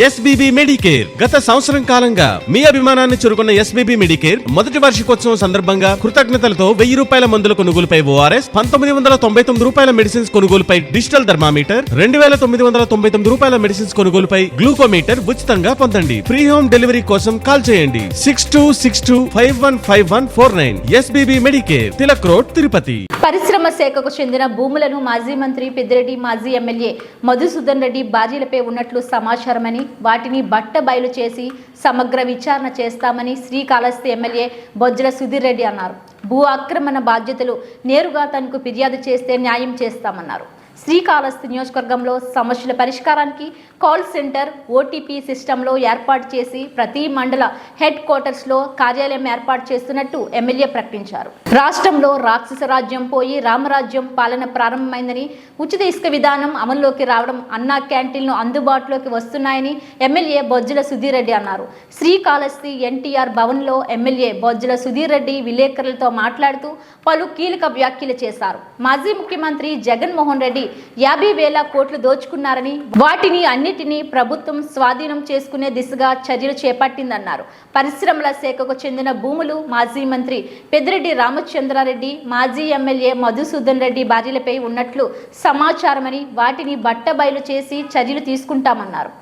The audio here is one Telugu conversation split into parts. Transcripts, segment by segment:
ఎస్బీబీ మెడికేర్ గత సంవత్సరం కాలంగా మీ అభిమానాన్ని చురుకున్న ఎస్బీబీ మెడికేర్ మొదటి వార్షికోత్సవం సందర్భంగా కృతజ్ఞతలతో వెయ్యి రూపాయల మందుల కొనుగోలుపై ఓఆర్ఎస్ పంతొమ్మిది వందల తొంభై తొమ్మిది రూపాయల మెడిసిన్స్ కొనుగోలుపై డిజిటల్ థర్మామీటర్ రెండు వేల తొమ్మిది వందల తొంభై తొమ్మిది రూపాయల మెడిసిన్స్ కొనుగోలుపై గ్లూకోమీటర్ ఉచితంగా పొందండి. ఫ్రీ హోమ్ డెలివరీ కోసం కాల్ చేయండి. Six two six two five one five one four nine SBB Medicare Tilak road Tirupati. పరిశ్రమ శాఖకు చెందిన భూములను మాజీ మంత్రి పెద్దిరెడ్డి మాజీ ఎమ్మెల్యే మధుసూదన్ రెడ్డి బాజీలపై ఉన్నట్లు సమాచారమని వాటిని బట్ట బయలు చేసి సమగ్ర విచారణ చేస్తామని శ్రీకాళహస్తి ఎమ్మెల్యే బొజ్జల సుధీర్ రెడ్డి అన్నారు. భూ ఆక్రమణ బాధ్యతలు నేరుగా తనకు ఫిర్యాదు చేస్తే న్యాయం చేస్తామన్నారు. శ్రీకాళహస్తి నియోజకవర్గంలో సమస్యల పరిష్కారానికి కాల్ సెంటర్ ఓటీపీ సిస్టంలో ఏర్పాటు చేసి ప్రతి మండల హెడ్ క్వార్టర్స్లో కార్యాలయం ఏర్పాటు చేస్తున్నట్టు ఎమ్మెల్యే ప్రకటించారు. రాష్ట్రంలో రాక్షస రాజ్యం పోయి రామరాజ్యం పాలన ప్రారంభమైందని ఉచిత ఇసుక విధానం అమల్లోకి రావడం అన్నా క్యాంటీన్లు అందుబాటులోకి వస్తున్నాయని ఎమ్మెల్యే బొజ్జుల సుధీర్ రెడ్డి అన్నారు. శ్రీకాళహస్తి ఎన్టీఆర్ భవన్లో ఎమ్మెల్యే బొజ్జుల సుధీర్ రెడ్డి విలేకరులతో మాట్లాడుతూ పలు కీలక వ్యాఖ్యలు చేశారు. మాజీ ముఖ్యమంత్రి జగన్మోహన్ రెడ్డి యాభై వేల కోట్లు దోచుకున్నారని వాటిని అన్నిటినీ ప్రభుత్వం స్వాధీనం చేసుకునే దిశగా చర్యలు చేపట్టిందన్నారు. పరిశ్రమల శాఖకు చెందిన భూములు మాజీ మంత్రి పెద్దిరెడ్డి రామచంద్రారెడ్డి మాజీ ఎమ్మెల్యే మధుసూదన్ రెడ్డి భార్యలపై ఉన్నట్లు సమాచారమని వాటిని బట్టబయలు చేసి చర్యలు తీసుకుంటామన్నారు.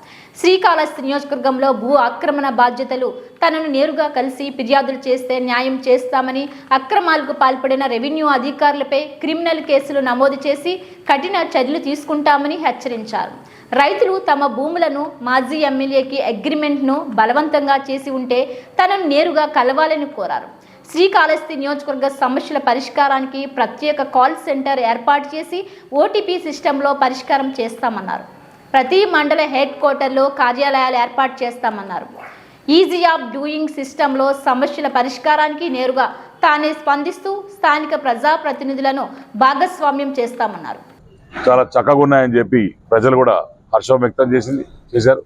శ్రీకాళహస్తి నియోజకవర్గంలో భూ ఆక్రమణ బాధ్యతలు తనను నేరుగా కలిసి ఫిర్యాదులు చేస్తే న్యాయం చేస్తామని అక్రమాలకు పాల్పడిన రెవెన్యూ అధికారులపై క్రిమినల్ కేసులు నమోదు చేసి కఠిన చర్యలు తీసుకుంటామని హెచ్చరించారు. రైతులు తమ భూములను మాజీ ఎమ్మెల్యేకి అగ్రిమెంట్ను బలవంతంగా చేసి ఉంటే తనను నేరుగా కలవాలని కోరారు. శ్రీకాళహస్తి నియోజకవర్గ సమస్యల పరిష్కారానికి ప్రత్యేక కాల్ సెంటర్ ఏర్పాటు చేసి ఓటీపీ సిస్టంలో పరిష్కారం చేస్తామన్నారు. ప్రతి మండల హెడ్ క్వార్టర్లో కార్యాలయాలు ఏర్పాటు చేస్తామన్నారు. ఈజీ ఆఫ్ డూయింగ్ సిస్టంలో సమస్యల పరిష్కారానికి నేరుగా తానే స్పందిస్తూ స్థానిక ప్రజాప్రతినిధులను భాగస్వామ్యం చేస్తామన్నారు. చాలా చక్కగా ఉన్నాయని చెప్పి ప్రజలు కూడా హర్షం వ్యక్తం చేసింది చేశారు.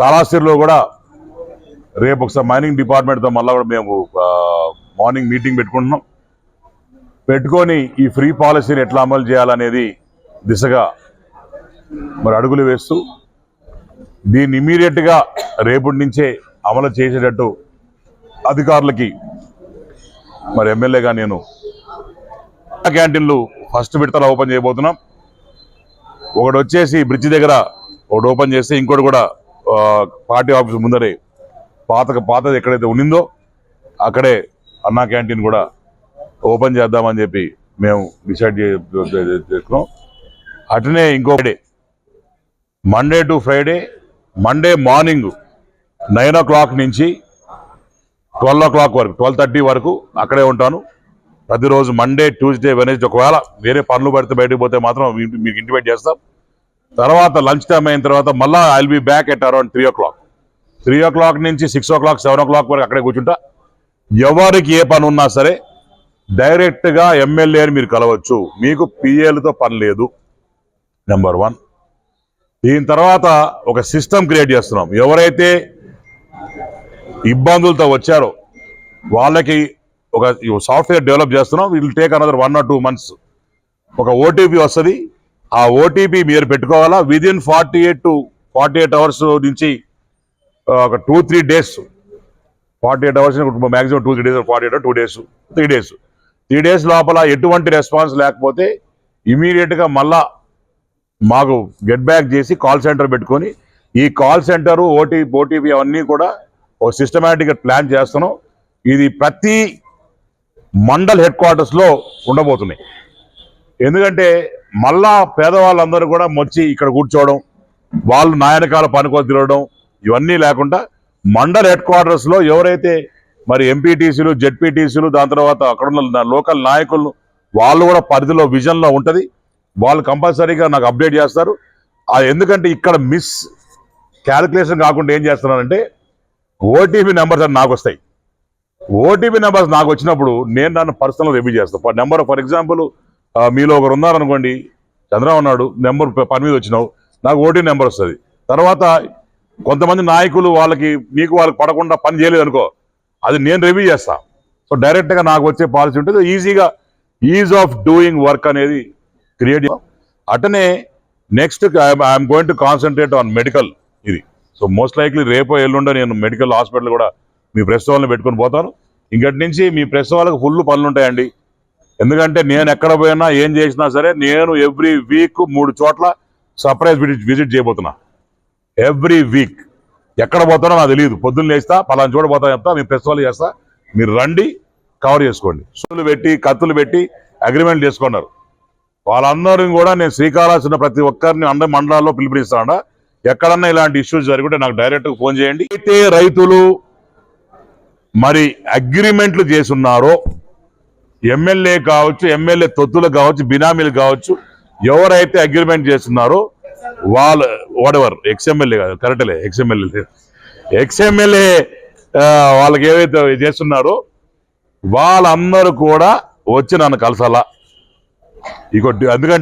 కాళాస్తిలో కూడా రేపు ఒకసారి మైనింగ్ డిపార్ట్మెంట్తో మళ్ళీ కూడా మేము మార్నింగ్ మీటింగ్ పెట్టుకుంటున్నాం. పెట్టుకొని ఈ ఫ్రీ పాలసీని ఎట్లా అమలు చేయాలనేది దిశగా మరి అడుగులు వేస్తూ దీన్ని ఇమీడియట్గా రేపటి నుంచే అమలు చేసేటట్టు అధికారులకి మరి ఎమ్మెల్యేగా నేను క్యాంటీన్లు ఫస్ట్ విడతల ఓపెన్ చేయబోతున్నాం. ఒకటి వచ్చేసి బ్రిడ్జ్ దగ్గర ఒకటి ఓపెన్ చేస్తే ఇంకోటి కూడా పార్టీ ఆఫీస్ ముందరే పాత పాతది ఎక్కడైతే ఉన్నిందో అక్కడే అన్నా క్యాంటీన్ కూడా ఓపెన్ చేద్దామని చెప్పి మేము డిసైడ్ చేసుకున్నాం. అట్లనే ఇంకో Monday to Friday Monday morning nine o'clock నుంచి ట్వెల్వ్ ఓ క్లాక్ వరకు ట్వెల్వ్ థర్టీ వరకు అక్కడే ఉంటాను. ప్రతిరోజు మండే ట్యూస్డే వెనస్డే ఒకవేళ వేరే పనులు పడితే బయటకు పోతే మాత్రం మీకు ఇంటిమేట్ చేస్తాం. తర్వాత లంచ్ టైం అయిన తర్వాత మళ్ళీ I be be back at around three o'clock three o'clock నుంచి six o'clock seven o'clock వరకు అక్కడే కూర్చుంటా. ఎవరికి ఏ పని ఉన్నా సరే డైరెక్ట్గా ఎమ్మెల్యేని మీరు కలవచ్చు. మీకు పిఏలతో పని లేదు. నెంబర్ వన్ దీని తర్వాత ఒక సిస్టమ్ క్రియేట్ చేస్తున్నాం. ఎవరైతే ఇబ్బందులతో వచ్చారో వాళ్ళకి ఒక సాఫ్ట్వేర్ డెవలప్ చేస్తున్నాం. Will take another one or two months ఒక ఓటీపీ వస్తుంది. ఆ ఓటీపీ మీరు పెట్టుకోవాలా? Within forty eight to forty eight hours నుంచి ఒక two three days forty eight hours maximum two three days forty eight two days three days three days లోపల ఎటువంటి రెస్పాన్స్ లేకపోతే ఇమీడియట్గా మళ్ళా మాకు గెట్ బ్యాక్ చేసి కాల్ సెంటర్ పెట్టుకొని ఈ కాల్ సెంటర్ ఓటీ ఓటీపీ అవన్నీ కూడా ఒక సిస్టమేటిక్గా ప్లాన్ చేస్తున్నాం. ఇది ప్రతి మండల్ హెడ్ క్వార్టర్స్లో ఉండబోతున్నాయి ఎందుకంటే మళ్ళా పేదవాళ్ళందరూ కూడా వచ్చి ఇక్కడ కూర్చోవడం వాళ్ళు నాయనకాల పనికో తిరగడం ఇవన్నీ లేకుండా మండల్ హెడ్ క్వార్టర్స్లో ఎవరైతే మరి ఎంపీటీసీలు జెడ్పీటీసీలు దాని తర్వాత అక్కడ ఉన్న లోకల్ నాయకులు వాళ్ళు కూడా పరిధిలో విజన్లో ఉంటుంది. వాళ్ళు కంపల్సరీగా నాకు అప్డేట్ చేస్తారు. ఎందుకంటే ఇక్కడ మిస్ క్యాలిక్యులేషన్ కాకుండా ఏం చేస్తున్నానంటే ఓటీపీ నెంబర్స్ అని నాకు వస్తాయి. ఓటీపీ నెంబర్స్ నాకు వచ్చినప్పుడు నేను నన్ను పర్సనల్ రివ్యూ చేస్తాను నెంబర్ ఫర్ ఎగ్జాంపుల్ మీలో ఒకరు ఉన్నారనుకోండి చంద్రబాబు నాయుడు నెంబర్ పని మీద వచ్చినావు నాకు ఓటీ నెంబర్ వస్తుంది. తర్వాత కొంతమంది నాయకులు వాళ్ళకి మీకు వాళ్ళకి పడకుండా పని చేయలేదు అనుకో అది నేను రివ్యూ చేస్తాను సో డైరెక్ట్గా నాకు వచ్చే పాలసీ ఉంటుంది. ఈజీగా ఈజ్ ఆఫ్ డూయింగ్ వర్క్ అనేది create అటనే next I'm going to concentrate on medical ఇది. సో మోస్ట్ లైక్లీ రేపో ఎల్లుండో నేను మెడికల్ హాస్పిటల్ కూడా మీ ప్రెస్ వాళ్ళని పెట్టుకొని పోతాను. ఇంకటి నుంచి మీ ప్రెస్ వాళ్ళకి ఫుల్ పనులు ఉంటాయండి ఎందుకంటే నేను ఎక్కడ పోయినా ఏం చేసినా సరే నేను ఎవ్రీ వీక్ మూడు చోట్ల సర్ప్రైజ్ విజిట్ విజిట్ చేయబోతున్నా. ఎవ్రీ వీక్ ఎక్కడ పోతానో నాకు తెలియదు. పొద్దున్న లేస్తా పలానా చోట పోతా చెప్తా మీ ప్రెస్ వాళ్ళు చేస్తా. మీరు రండి కవర్ చేసుకోండి. సూలు పెట్టి కత్తులు పెట్టి అగ్రిమెంట్ చేసుకున్నారు. వాళ్ళందరూ కూడా నేను శ్రీకాళహస్తి ప్రతి ఒక్కరిని అందరి మండలాల్లో పిలుపునిస్తాను ఎక్కడన్నా ఇలాంటి ఇష్యూస్ జరిగితే నాకు డైరెక్ట్ ఫోన్ చేయండి. అయితే రైతులు మరి అగ్రిమెంట్లు చేసున్నారో ఎమ్మెల్యే కావచ్చు ఎమ్మెల్యే తొత్తులు కావచ్చు బినామీలు కావచ్చు ఎవరైతే అగ్రిమెంట్ చేస్తున్నారో వాళ్ళ వాడెవర్ ఎక్స్ఎమ్మెల్యే కాదు కరెక్ట్లే ఎక్స్ఎమ్మెల్యే ఎక్స్ఎమ్మెల్యే వాళ్ళకి ఏవైతే చేస్తున్నారో వాళ్ళందరూ కూడా వచ్చి నన్ను కలసాలా. ఇక ఎందుకంటే